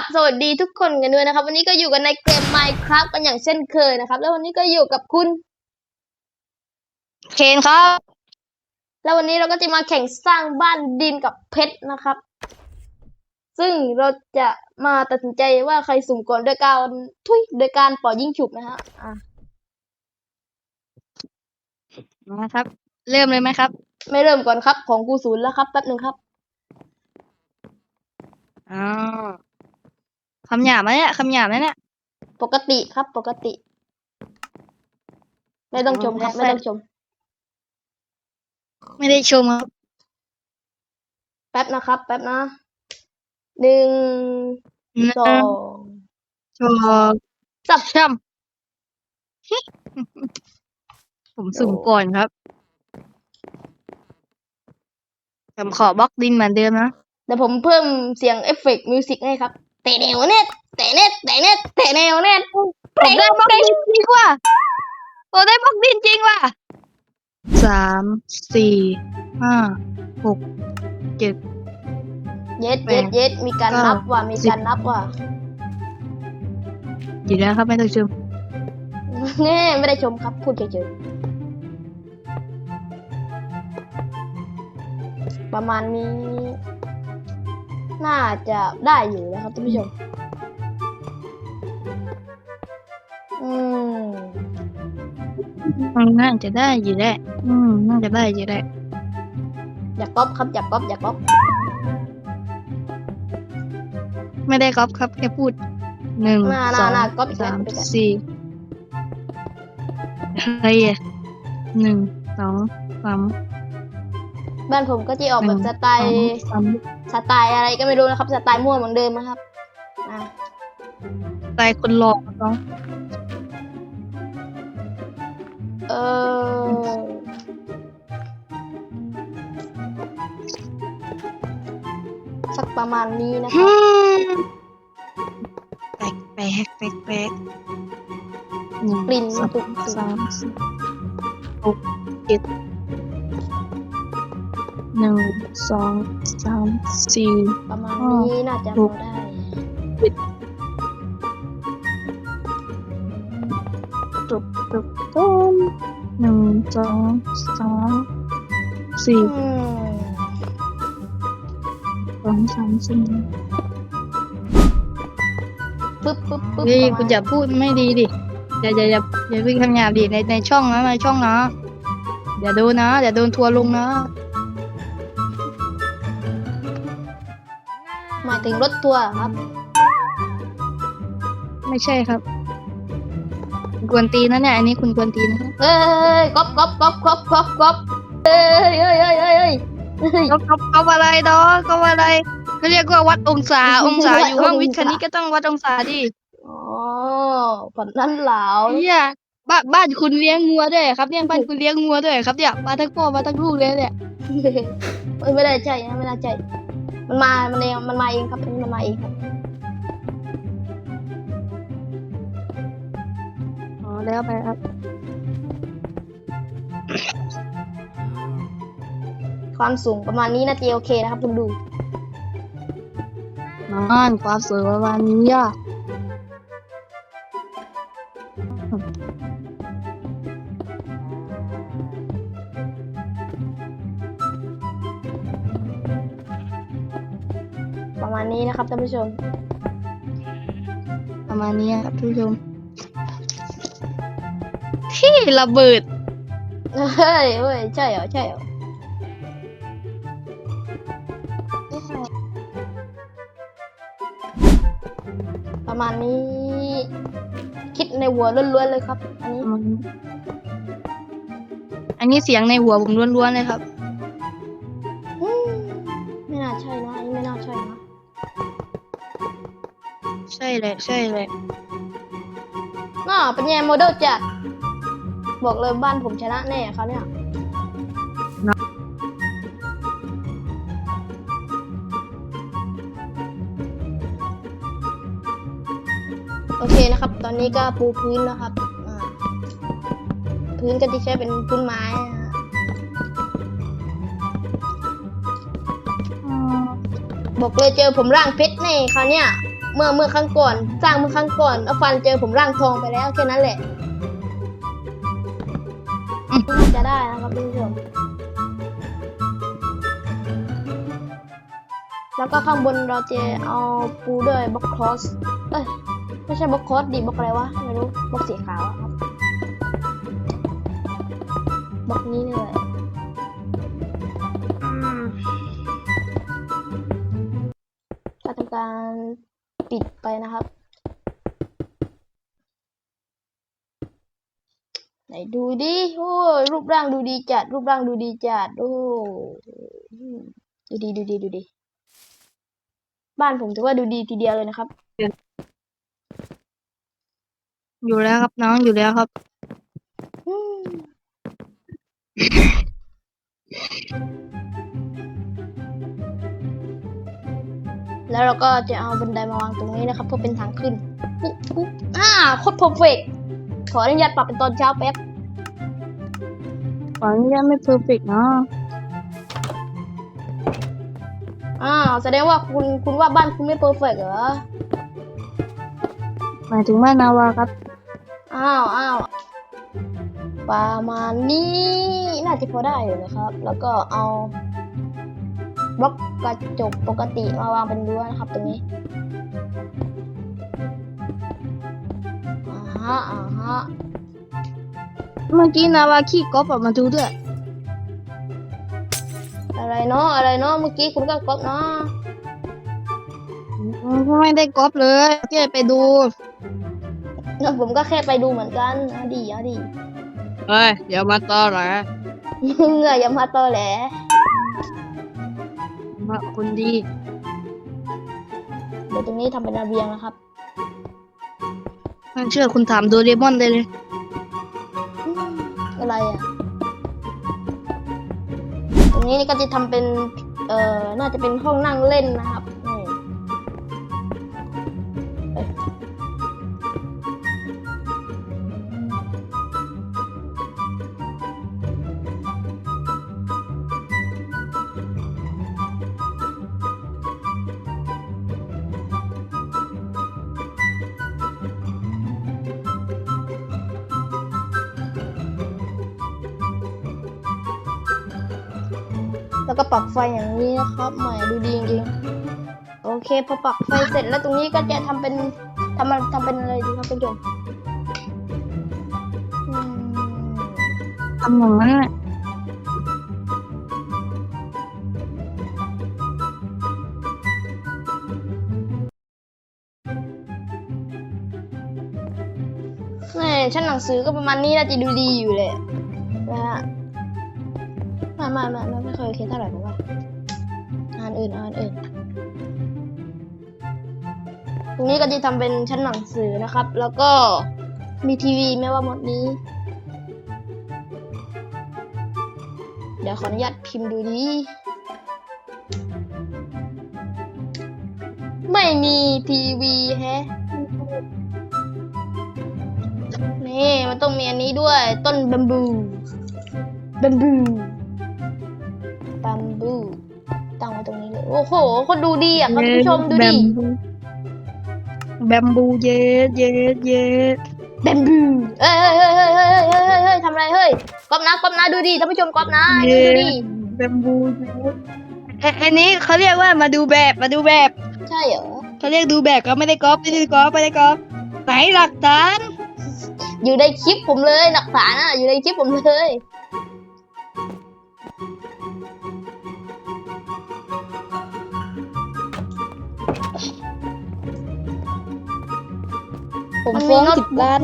บสวัสดีทุกคนกันด้วยนะครับ วันนี้ก็อยู่กันในเกม Minecraft กันอย่างเช่นเคยนะครับ แล้ววันนี้ก็อยู่กับคุณเคนครับ แล้ววันนี้เราก็จะมาแข่งสร้างบ้านดินกับเพชรนะครับ ซึ่งเราจะมาตัดสินใจว่าใครสุ่มก่อนโดยการทุยโดยการปล่อยยิงฉุบนะฮะอะนะครับ เริ่มเลยไหมครับ ไม่เริ่มก่อนครับ ของกูศูนย์แล้วครับแป๊บหนึ่งครับอ๋อ คำหยาบไหมเนี่ยคำหยาบไหมเนี่ยปกติครับ ปกติ ไม่ต้องชมครับอ๋อไม่ต้องชม ไม่ได้ชมครับ แป๊บนะครับ แป๊บนะหนึ่งสองชมสับช่ำผมสุ่มก่อนครับผมขอบล็อกดินเหมือนเดิมนะเดี๋ยวผมเพิ่มเสียงเอฟเฟกต์มิวสิกให้ครับ เตะแนวเน็ตเตะเน็ตเตะเน็ตเตะแนวเน็ตผมได้บล็อกดินจริงว่ะผมได้บล็อกดินจริงว่ะสามสี่ห้าหกเจ็ด เย็ดเย็ดเย็ดมีการเก้านับว่ะมีการนับว่ะอยู่แล้วครับไม่ต้องชมแน่ไม่ได้ชมครับพูดเฉยๆประมาณนี้ น่าจะได้อยู่นะครับท่านผู้ชม อืมอืมน่าจะได้อยู่แหละ อืม น่าจะได้อยู่แหละ อย่าก๊อปครับอย่าก๊อปอย่าก๊อปไม่ได้ก๊อปครับแค่พูดหนึ่งหน้าหสน้าองหน้าก๊อปอีกแล้สาวมอีกแล้วสี่ใครอะหนึ่งสองสามบ้านผมก็จะออกแบบสไตสองล์สาม สไตล์อะไรก็ไม่รู้นะครับ สไตล์มั่วเหมือนเดิมนะครับอะตายคนหลอกน้องเออสักประมาณนี้นะคฮึรับมแปลกแปลกแปลกแปลกหนึ่งกลิ่นสมัอนงตุก สามสี่หกเจ็ด หนึ่งสองสามสี่ ประมาณนี้น่าจะพอได้จบจบต้นหนึ่งสองสามสี่อืมสองสามสี่ปึ๊บปึ๊บปึ๊บเฮ้ยประมาณคุณอย่าพูดไม่ดีดิอย่าอย่าอย่าอย่าพูดคำหยาบดิในในช่องนะในช่องนะอย่าโดนนะอย่าโดนทัวร์ลงนะ ถึงรถทัวร์ครับ ไม่ใช่ครับคุณกวนตีนนะเนี่ยอันนี้คุณกวนตีนนะเอ้ยก๊อปก๊อปก๊อปก๊อปก๊อปก๊อปเอ้ยเอ้ยเอ้ยเอ้ยเอ้ยเอ้ยเขาเขาเขาอะไรดอกเขาอะไรเขาเรียกว่าวัดองศาองศาอยู่ห้องวิทย์คณิตก็ต้องวัดองศาดิอ๋อผลนั้นเหลาเฮียบ้านบ้านคุณเลี้ยงงัวด้วยเหรอครับเนี่ยบ้านคุณเลี้ยงงัวด้วยเหรอครับเนี่ยมาทั้งพ่อมาทั้งลูกเลยเนี่ย เอ้ยไม่ได้ใจนะไม่ได้ใจ มันมา มันเอง มันมาเองครับอันนี้มันมาเองครับ อ๋อแล้วไปครับ ความสูงประมาณนี้น่าจโอเคนะครับคุณดูนอนความสวยประมาณนี้อะ ประมาณนี้นะครับท่านผู้ชม ประมาณนี้ครับทุกผู้ชม ที่ระเบิด เฮ้ยเฮ้ยใช่เหรอใช่เหรอประมาณนี้ คิดในหัวล้วนๆเลยครับ อันนี้อืมอันนี้เสียงในหัวผมล้วนๆเลยครับ ใช่เลยใช่เลยน่าเป็นไงโมเดลจัดบอกเลยบ้านผมชนะแน่เขาเนี่ยโอเคนะครับ ตอนนี้ก็ปูพื้นแล้วครับพื้นก็จะใช้เป็นพื้นไม้นะฮะบอกเลยเจอผมร่างเพชรแน่คราเนี้ย เมื่อเมื่อครั้งก่อน สร้างเมื่อครั้งก่อนเอาฟันเจอผมร่างทองไปแล้วแค่นั้นแหละน่าจะได้นะครับท่านแล้วก็ข้างบนเราจะเอาปูด้วยบล็อกคอสเอ้ยไม่ใช่บล็อกคอสดิบล็อกอะไรวะไม่รู้บล็อกสีขาวครับบล็อกนี้นี่แหละอืมก็ทำการ ปิดไปนะครับ ไหนดูดิโอ้ยรูปร่างดูดีจัด รูปร่างดูดีจัด โอ้ดูดีดูดีดูดี บ้านผมถือว่าดูดีทีเดียวเลยนะครับ อยู่แล้วครับน้องอยู่แล้วครับ แล้วเราก็จะเอาบันไดมาวางตรงนี้นะครับเพื่อเป็นทางขึ้นปุ๊บปุ๊บอ่าโคตรเพอร์เฟกขออนุญาตปรับเป็นตอนเช้าแป๊บขออนุญาตไม่เพอร์เฟกเนาะอ้าวแสดงว่าคุณคุณว่าบ้านคุณไม่เพอร์เฟกเหรอหมายถึงว่านาวาครับอ้าวอ้าวประมาณนี้น่าจะพอได้อยู่นะครับ แล้วก็เอา บล็อกกระจกปกติมาวางเป็นรั้วนะครับ ตรงนี้อ่าฮะอ่าฮะเมื่อกี้นาวาขี้ก๊อฟออกมาดูด้วยอะไรเนาะอะไรเนาะเมื่อกี้คุณก็ก๊อปเนาะอืมไม่ได้ก๊อปเลยแค่ไปดูแล้วผมก็แค่ไปดูเหมือนกันเอาดีเอาดีเฮ้ยอย่ามาตอแหลมึงอะอย่ามาตอแหล มาคนดี เดี๋ยวตรงนี้ทำเป็นระเบียงนะครับไม่เชื่อคุณถามโดเรมอนได้เลย อืมอะไรอะ ตรงนี้นี่ก็จะทำเป็น เอ่อ น่าจะเป็นห้องนั่งเล่นนะครับ นี้นะครับใหม่ดูดีจริงๆโอเคพอปรับไฟเสร็จแล้วตรงนี้ก็จะทำเป็นทำมันทำเป็นอะไรดีครับท่านผู้ชมอืมทำอย่างนั้นแหละแม่ชั้นหนังสือก็ประมาณนี้น่าจะดูดีอยู่เลยนะฮะไมามามามาไม่เคยเคสเท่าไหร่ผมว่า อ่านอื่นอ่านอื่น ตรงนี้ก็จะทำเป็นชั้นหนังสือนะครับ แล้วก็มีทีวีไม่ว่าหมดนี้ เดี๋ยวขออนุญาตพิมพ์ดูดีไม่มีทีวีแฮะนี่มันต้องมีอันนี้ด้วย ต้นบัมบูบัมบูบัมบู ตั้งไว้ตรงนี้เลย โอ้โห คนดูดีอะคุณผู้ชมดูดิ แบมบูเย็ดเย็ดเย็ดแบมบูเอ้ยเฮ้ยเฮ้ยเฮ้ยเฮ้ยเฮ้ยเฮ้ยเฮ้ยทำอะไรเฮ้ยก๊อปนะก๊อปนะดูดิท่านผู้ชมก๊อปนะนี่ดูดิแบมบูเย็ดเอ้อันนี้เขาเรียกว่ามาดูแบบมาดูแบบ ใช่เหรอเขาเรียกดูแบบก็ไม่ได้ก๊อปไม่ได้ก๊อปไม่ได้ก๊อปไหนหลักฐานอยู่ในคลิปผมเลยหลักฐานอะอยู่ในคลิปผมเลย ผมฟ้องสิบล้าน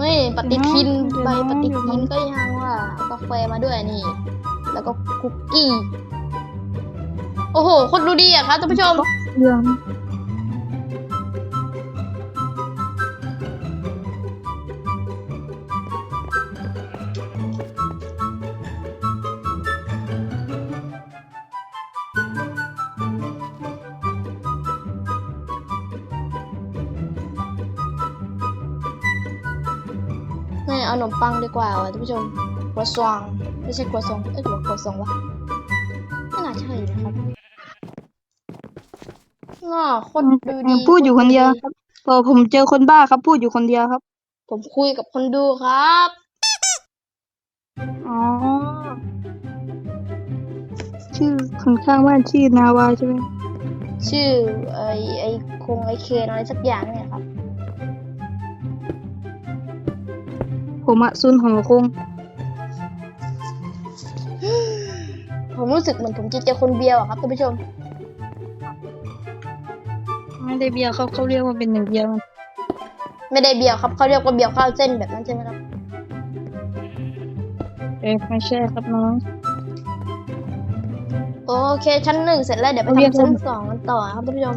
นี่ปฏิทินเดี๋ยวใบนะปฏิเดี๋ยวนะทินก็ยังว่าเอากาแฟมาด้วยนี่ แล้วก็คุกกี้ โอ้โห คนดูดีอะครับท่านผู้ชมเรื่อง กว่าว่ะท่านผู้ชมครัวซองไม่ใช่ครัวซองเอ้ยหรือว่าครัวซองวะไม่น่าใช่นะครับน่าคตรดูดีพูดอยู่คนเดียวครับพอผมเจอคนบ้าครับ พูดอยู่คนเดียวครับ ผมคุยกับคนดูครับอ๋อชื่อคนข้างบ้านชื่อนาวาใช่ไหมชื่อไอไอคงไอเคนอะไรสักอย่างเนี่ยครับ ผมอะซุนหอคง ผมรู้สึกเหมือนผมจะเจอคนเบียวอะครับท่านผู้ชม ไม่ได้เบียร์เขาเขาเรียกว่าเป็นหนึ่งเดียวกันไม่ได้เบียวครับเขาเรียกว่าเบียวข้าวเส้นแบบนั้นใช่ไหมครับ เอ๊ะไม่ใช่ครับน้อง โอเคชั้นหนึ่งเสร็จแล้วเดี๋ยวไปทำชั้นสองกันต่อครับท่านผู้ชม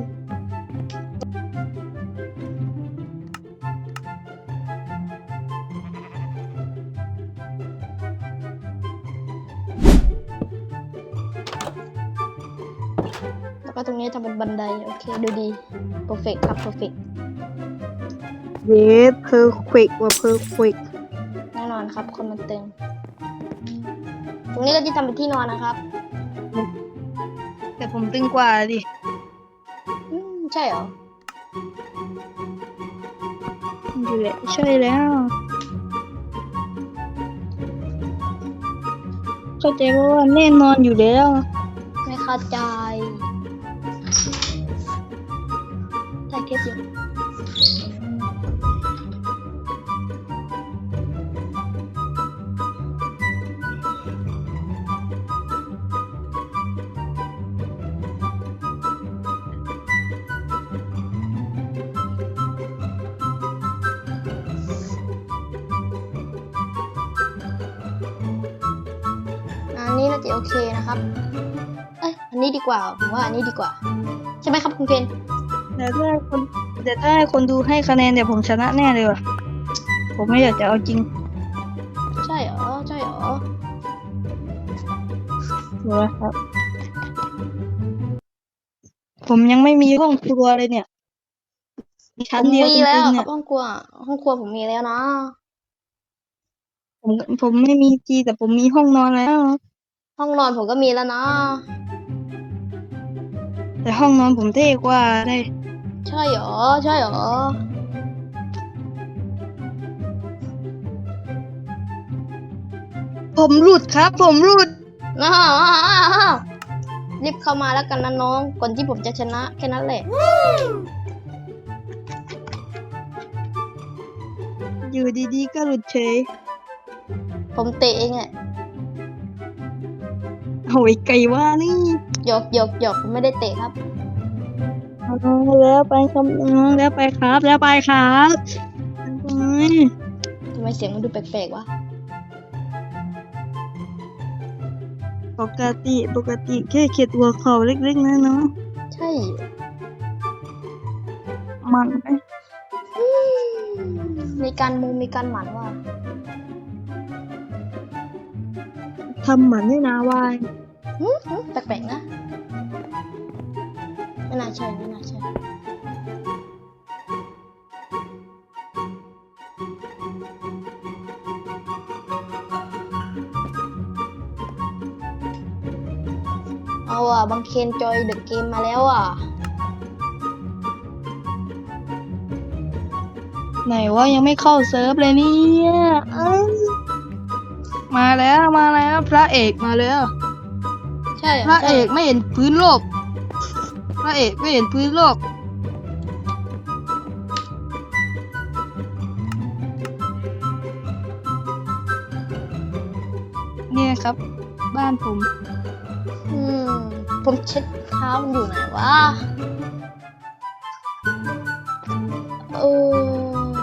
แล้วก็ตรงนี้ทำเป็นบันได โอเค ดูดี perfect ครับ perfect เยสเพอร์เควกว่าเพอร์เควกแน่นอนครับ คนมันเต็ม ตรงนี้ก็จะทำเป็นที่นอนนะครับ แต่ผมตึงกว่าดิ อืม ใช่เหรอ อยู่แหละใช่แล้วเข้าใจว่าแน่นอนอยู่แล้ว ไม่เข้าใจ เทปอยู่อันนี้น่าจะโอเคนะครับ เอ้ย อันนี้ดีกว่า ผมว่าอันนี้ดีกว่า ใช่ไหมครับคุณเพน แต่ถ้าคนแต่ถ้าให้คนดูให้คะแนนเดี๋ยวผมชนะแน่เลยว่ะ ผมไม่อยากจะเอาจริงใช่เหรอ ใช่เหรอเหรอครับ ผมยังไม่มีห้องครัวเลยเนี่ยมีผชั้นมเดียวมีจแล้วริงๆคเนี่รัย บห้องครัว ห้องครัวผมมีแล้วนะผมผมไม่มีจีแต่ผมมีห้องนอนแล้ว ห้องนอนผมก็มีแล้วนะแต่ห้องนอนผมเท่กว่าเลย ใช่เหรอ ใช่เหรอ ผมหลุดครับ ผมหลุดอ้าวอ้าวอ้าวอ้าวรีบเข้ามาแล้วกันนะน้อง ก่อนที่ผมจะชนะแค่นั้นแหละ อยู่ดีๆ ก็หลุดเฉย ผมเตะเองอะโอ้ยไก่ว่านี่หยอกหยอกหยอกผมไม่ได้เตะครับเอา แล้วไปครับน้องแล้วไปครับ แล้วไปครับทำไมเสียงมันดูแปลกๆวะปกติปกติแค่เข็ดหัวเข่าเล็กๆนะเนาะใช่ มันไปอืมมีการมูมีการหมันว่ะทำหมันให้นาวายแปลกๆนะ ไม่น่าใช่ไม่น่าใช่เอาอะบางเคนจอยเดอะเกมมาแล้วอะ ไหนว่ายังไม่เข้าเซิร์ฟเลยเนี่ยเอ้ยมาแล้วมาแล้วพระเอกมาแล้ว ใช่หพระใช่เอกไม่เห็นพื้นโลก พระเอกไม่เห็นพื้นโลก เนี่ยครับ บ้านผม อืม ผมเช็ดเท้ามันอยู่ไหนวะเออ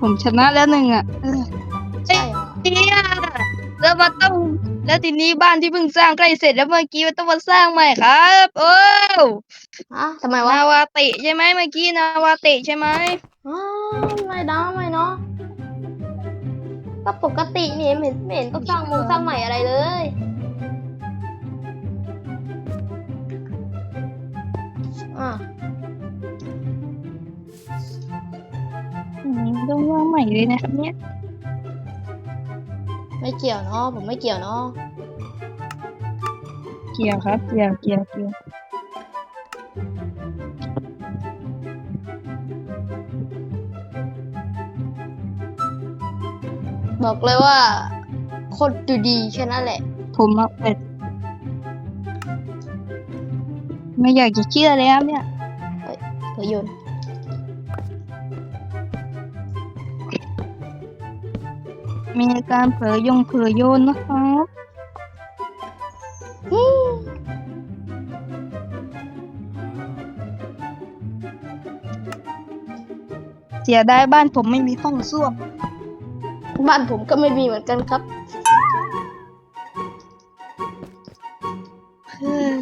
ผมชนะแล้วหนึ่งอะ มาต้อง แล้วทีนี้บ้านที่เพิ่งสร้างใกล้เสร็จแล้วเมื่อกี้มันต้องมาสร้างใหม่ครับ โอ้ฮะทำไมวะนาวาเตะใช่ไหมเมื่อกี้นาวาเตะใช่ไหมอ้าวไม่ได้ไม่เนาะก็ปกตินี่ไม่เห็นไม่เห็นต้องสร้างมงสร้างใหม่อะไรเลย อะอืมต้องว่าใหม่เลยนะครับเนี่ย ไม่เกี่ยวเนาะผมไม่เกี่ยวเนาะเกี่ยวครับ เกี่ยวเกี่ยวเกี่ยวบอกเลยว่าโคตรดูดีแค่นั้นแหละ ผมมาเป็ดไม่อยากจะเชื่อเลยครับเนี่ยเผยโยน มีการเผลอยงเผลอโยนนะครับฮู้เสียดายบ้านผมไม่มีห้องส้วม บ้านผมก็ไม่มีเหมือนกันครับเฮ้ย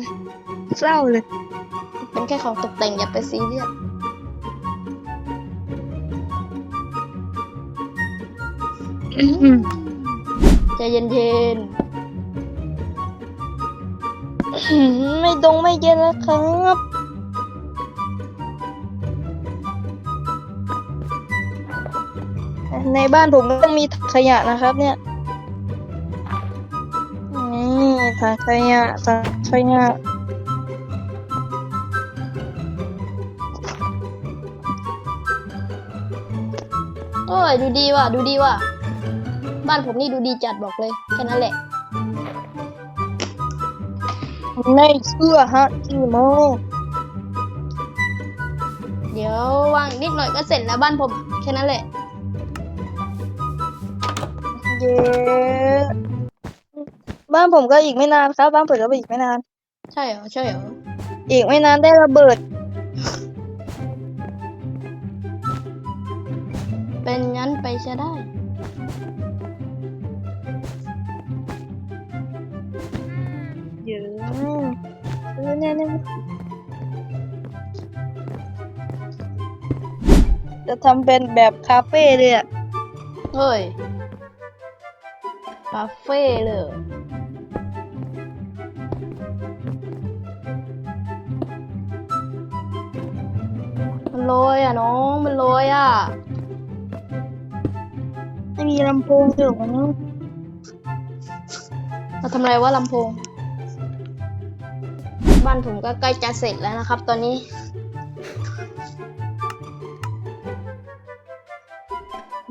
เศร้าเลย เป็นแค่ของตกแต่งอย่าไปซีเรียส ใจเย็นไม่ดงไม่เย็นแล้วครับในบ้านผมก็ต้องมีถังขยะนะครับ เนี่ยนี่ถังขยะถังขยะโอ้ยดูดีว่ะ ดูดีว่ะ บ้านผมนี่ดูดีจัดบอกเลย แค่นั้นแหละไม่เชื่อฮะจีโมเดี๋ยววางอีกนิดหน่อยก็เสร็จแล้วบ้านผมแค่นั้นแหละ เย้บ้านผมก็อีกไม่นานครับ บ้านผมก็อีกไม่นาน ใช่เหรอใช่เหรออีกไม่นานได้ระเบิด เป็นงั้นไปจะได้ เยอะเออเนี่ยเนี่ยจะทำเป็นแบบคาเฟ่เลยอะเฮ้ย คาเฟ่เลยมันลอยอะน้อง มันลอยอะ ไม่มีลำโพงถึงเราทำอะไรวะลำโพง บ้านผมก็ใกล้จะเสร็จแล้วนะครับ ตอนนี้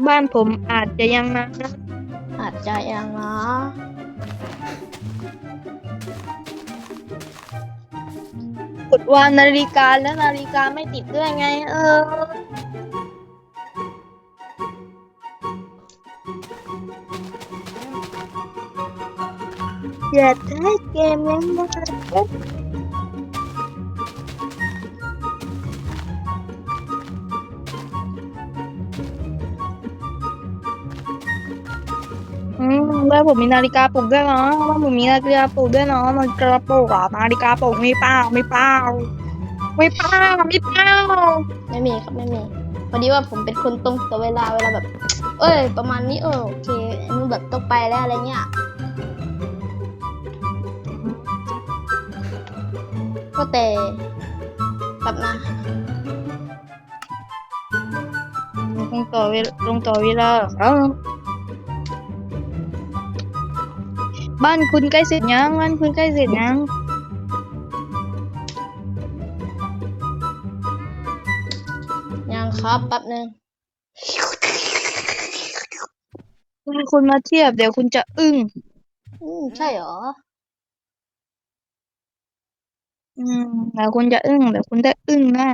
บ้านผมอาจจะยังนะอาจจะยังนะกดวางนาฬิกาแล้วนาฬิกาไม่ติดด้วยไง เออ อยากได้เกมยังไง อืมบ้านผมมีนาฬิกาปลุกด้วยเนาะบ้านผมมีนาฬิกาปลุกด้วยเนาะนาฬิกาปลุกอะนาฬิกาปลุกมีเปล่ามีเปล่าไม่เปล่ามีเปล่าไม่มีครับไม่มีพอดีว่าผมเป็นคนตรงต่อเวลาเวลาแบบ เอ้ย ประมาณนี้เออโอเคอันนู้นแบบต้องไปแล้วอะไรเงี้ยก็แต่แบบนะลงต่อเวลลงต่อเวลาเอ้า บ้านคุณใกล้เสร็จยังบ้านคุณใกล้เสร็จยังยังครับแป๊บนึงบ้านคุณมาเทียบเดี๋ยวคุณจะอึ้งอืมใช่เหรอ อืมเดี๋ยวคุณจะอึ้งเดี๋ยวคุณได้อึ้งแน่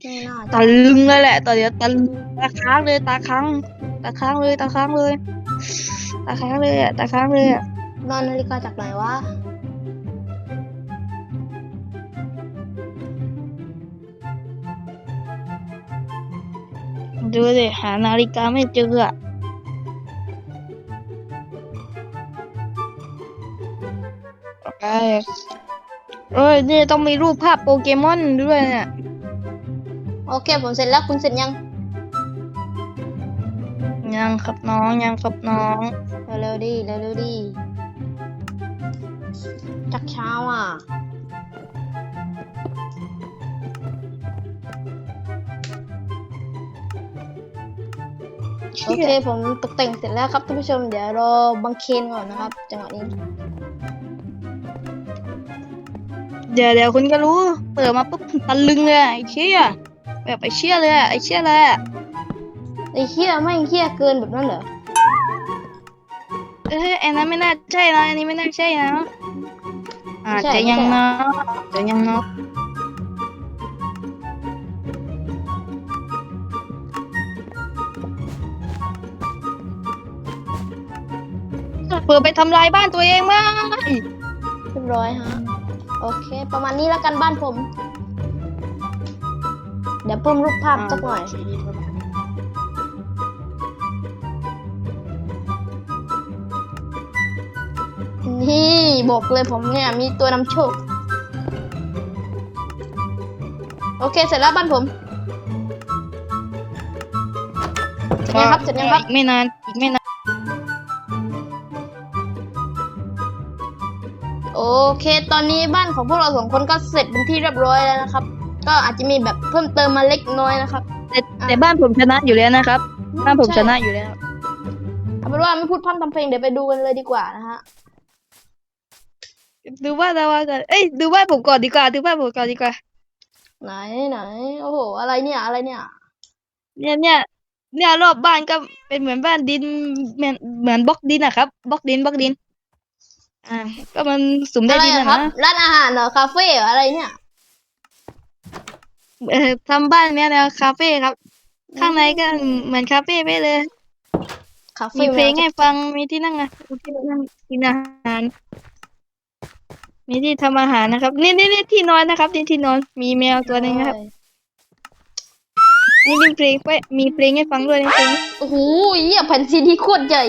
ไม่น่าตะจะลึงเลยแหละตอนเดี๋ยวตะลึงตาค้างเลยตาค้างตาค้างเลยตาค้างเลย ตาค้างเลยอะตาค้างเลยอะนอนนาฬิกาจากไหนวะดูสิหานาฬิกาไม่เจออะเอ้ยเอ้ยนี่ต้องมีรูปภาพโปเกมอนด้วยเนี่ยโอเค ผมเสร็จแล้วคุณเสร็จยัง ยังครับน้องยังครับน้อง เร็วๆดีเร็วๆดีจักเช้าอะ โอเคผมตกแต่งเสร็จแล้วครับท่านผู้ชม เดี๋ยวรอบังเคนก่อนนะครับ จังหวะนี้ เดี๋ยวเดี๋ยวคุณก็รู้ เปิดมาปุ๊บตันลึงเลยไอ้เชี่ยแบบไอ้เชี่ยเลยไอ้เชี่ยเลย ไอ้เฮี้ยไม่งเฮี้ยเกินแบบนั้นเหรอเอ้ยไอ้นั้นไม่น่าใช่นะอันนี้ไม่น่าใช่นะอาจไม่ใช่จะยังไม่ใช่นะอาจจะยังนะเปิดไปทำลายบ้านตัวเองมั้งเรียบร้อยฮะ โอเค ประมาณนี้แล้วกันบ้านผม เดี๋ยวเพิ่มรูปภาพสักหน่อย นี่บอกเลยผมเนี่ยมีตัวนำโชค โอเคเสร็จแล้วบ้านผมเสร็จยังครับเสร็จยังครับ อีกไม่นานอีกไม่นานโอเค ตอนนี้บ้านของพวกเราสองคนก็เสร็จเป็นที่เรียบร้อยแล้วนะครับ ก็อาจจะมีแบบเพิ่มเติมมาเล็กน้อยนะครับ แต่แต่บ้านผมชนะอยู่แล้วนะครับ บ้านผมชนะอยู่แล้ว เอาเป็นว่าไม่พูดพร่ำทำเพลงเดี๋ยวไปดูกันเลยดีกว่านะฮะ ดูบ้านดาวากันเอ้ยดูบ้านผมก่อนดีกว่าดูบ้านผมก่อนดีกว่า ไหนไหนโอ้โห อะไรเนี่ย อะไรเนี่ย เนี่ยเนี่ยเนี่ยรอบบ้านก็เป็นเหมือนบ้านดินเหมือนเหมือนบล็อกดินอะครับบล็อกดินบล็อกดิน อ่า ก็มันสุ่มได้อะไรดินอะนะครับนะร้านอาหารเหรอ คาเฟ่เหรออะไรเนี่ย เออทำบ้านเนี่ยแนวคาเฟ่ครับ ข้างในก็เหมือนคาเฟ่ไปเลย คาเฟ่มีเพลงแมวให้ฟังมีที่นั่งอะมีที่นั่งกินอาหาร มีที่ทำอาหารนะครับ นี่นี่นี่ที่นอนนะครับนี่ที่นอนมีแมวตัวหนึงนะครับนี่มีเพลงไว้มีเพลงให้ฟังด้วยนะเพลงโอ้โหเหี้ยแผ่นซีดีโคตรใหญ่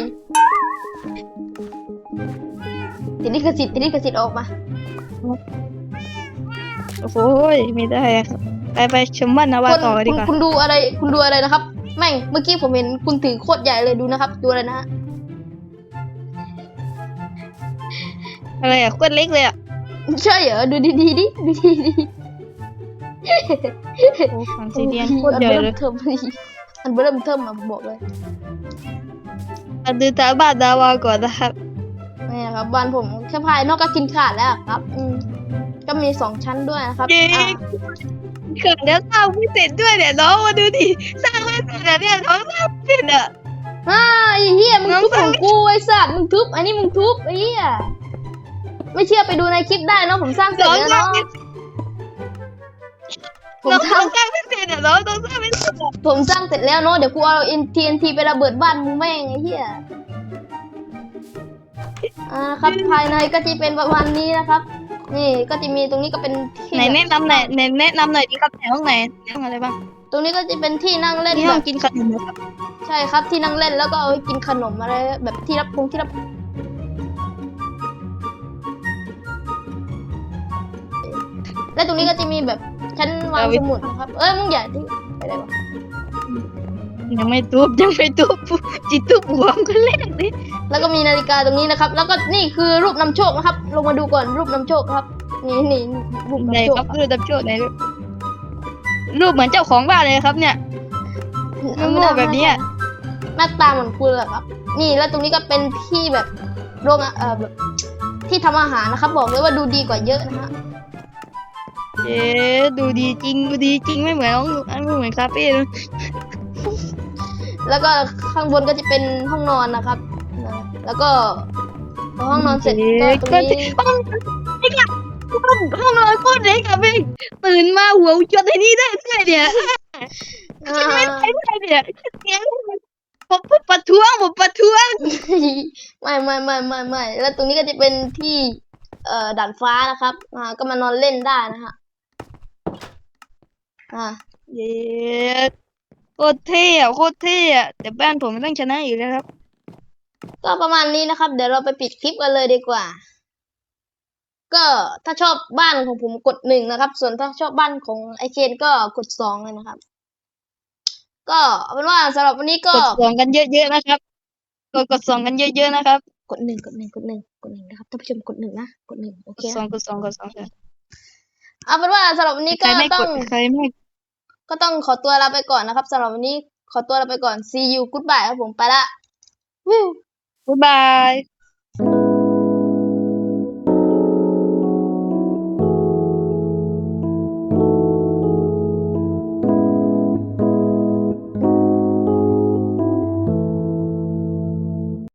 ติดลิขสิทธิ์ติดลิขสิทธิ์ออกมา โอ้โหไม่ได้อะครับไปไปชมบ้านนาวาคุณต่อดีคุณกว่าคุณดูอะไรคุณดูอะไรนะครับ แม่งเมื่อกี้ผมเห็นคุณถือโคตรใหญ่เลยดูนะครับ ดูอะไรนะฮะอะไรอะโคตรเล็กเลยอะ ใช่เหรอดูดีๆดิดูดีๆดิโอ้ฟังซีเรียนโคตรใหญ่เลยอันเบิ่มเทิมอันเบิ่มเทิมอะผมบอกเลยมาดูตาบ้านนาวาก่อนนะครับนี่ครับบ้านผมแค่ภายนอกก็กินขาดแล้วครับอืมก็มีสองชั้นด้วยนะครับเย้อะเกิดแล้วสร้างไม่เสร็จด้วยเนี่ยน้องมาดูดิสร้างไม่เสร็จอะเนี่ยน้องสร้างไม่เสร็จอะอ่าไอ้เหี้ยมึงน้องทุบฟัของงกูไอ้สัตว์มึงทุบอันนี้มึงทุบไอ้เหี้ย ไม่เชื่อไปดูในคลิปได้เนอะผมสร้างเสร็จน้องแล้วสร้างเนาะไม่ผมน้องสร้างสร้างไม่เสร็จอะน้องน้องสร้างไม่เสร็จอะผมสร้างเสร็จแล้วเนาะเดี๋ยวกูเอา TNT ไประเบิดบ้านมึงแม่งไอ้เหี้ยอ่าครับภายในก็จะเป็นประมาณนี้นะครับ นี่ก็จะมีตรงนี้ก็เป็นที่ไหนแนะนำหน่อยไหนแนะนำหน่อยดีครับไหนห้องไหนห้องอะไรบ้างตรงนี้ก็จะเป็นที่นั่งเล่นนี่แบห้อบงกินขนมนะครับใช่ครับที่นั่งเล่นแล้วก็เอาไว้กินขนมอะไรแบบที่รับพงที่รับ และตรงนี้ก็จะมีแบบชั้นวางสมุดนะครับ เอ้ยมึงอย่าที่ไปได้ปะยังไม่ทุบยังไม่ทุบจิตทุบหัวมันก็เล่นดิแล้วก็มีนาฬิกาตรงนี้นะครับ แล้วก็นี่คือรูปนำโชคนะครับ ลงมาดูก่อนรูปนำโชคครับ นี่นี่รูปไหนนำโชคครับรูปดับโชดไหนรูปรูปเหมือนเจ้าของบ้านเลยครับเนี่ยโง่ๆแบบนี้อะหน้าตาเหมือนคุณเลยครับ นี่แล้วตรงนี้ก็เป็นที่แบบโรงอะเอ่อแบบที่ทำอาหารนะครับ บอกเลยว่าดูดีกว่าเยอะนะฮะ เอ๊ะดูดีจริงดูดีจริงไม่เหมือนห้องไม่เหมือนคาเฟ่เลยแล้วก็ข้างบนก็จะเป็นห้องนอนนะครับนะแล้วก็พอห้องนอนเสร็จก็ตรงนี้ห้องไอ้เนี่ยห้องห้องนอนโคตรเล็กอะพี่ตื่นมาหัวจนไอ้นี่ได้ด้วยเนี่ยอ่าไม่ได้ด้วยเนี่ยเสียงผมผมประท้วงผมประท้วงไม่ไม่ไม่ไม่ไม่แล้วตรงนี้ก็จะเป็นที่เอ่อด่านฟ้านะครับอ่าก็มานอนเล่นได้นะฮะ อ่าเย้โคตรเท่อะโคตรเท่อะแต่บ้านผมมันต้องชนะอยู่แล้วครับ ก็ประมาณนี้นะครับ เดี๋ยวเราไปปิดคลิปกันเลยดีกว่า ก็ถ้าชอบบ้านของผมกดหนึ่งนะครับ ส่วนถ้าชอบบ้านของไอเคนก็กดสองเลยนะครับ ก็เอาเป็นว่าสำหรับวันนี้ก็กดสองกันเยอะๆนะครับ กดกดสองกันเยอะๆนะครับ กดหนึ่งกดหนึ่งกดหนึ่งกดหนึ่งนะครับท่านผู้ชมกดหนึ่งนะกดหนึ่งโอกเคดสองนะกดสองกดสองค่ะ เอาเป็นว่าสำหรับวันนี้ใครก็ไม่ต้กองดใครไม่ ก็ต้องขอตัวลาไปก่อนนะครับสำหรับวันนี้ขอตัวลาไปก่อน see you goodbye ครับผมไปละวิวบ๊ายบาย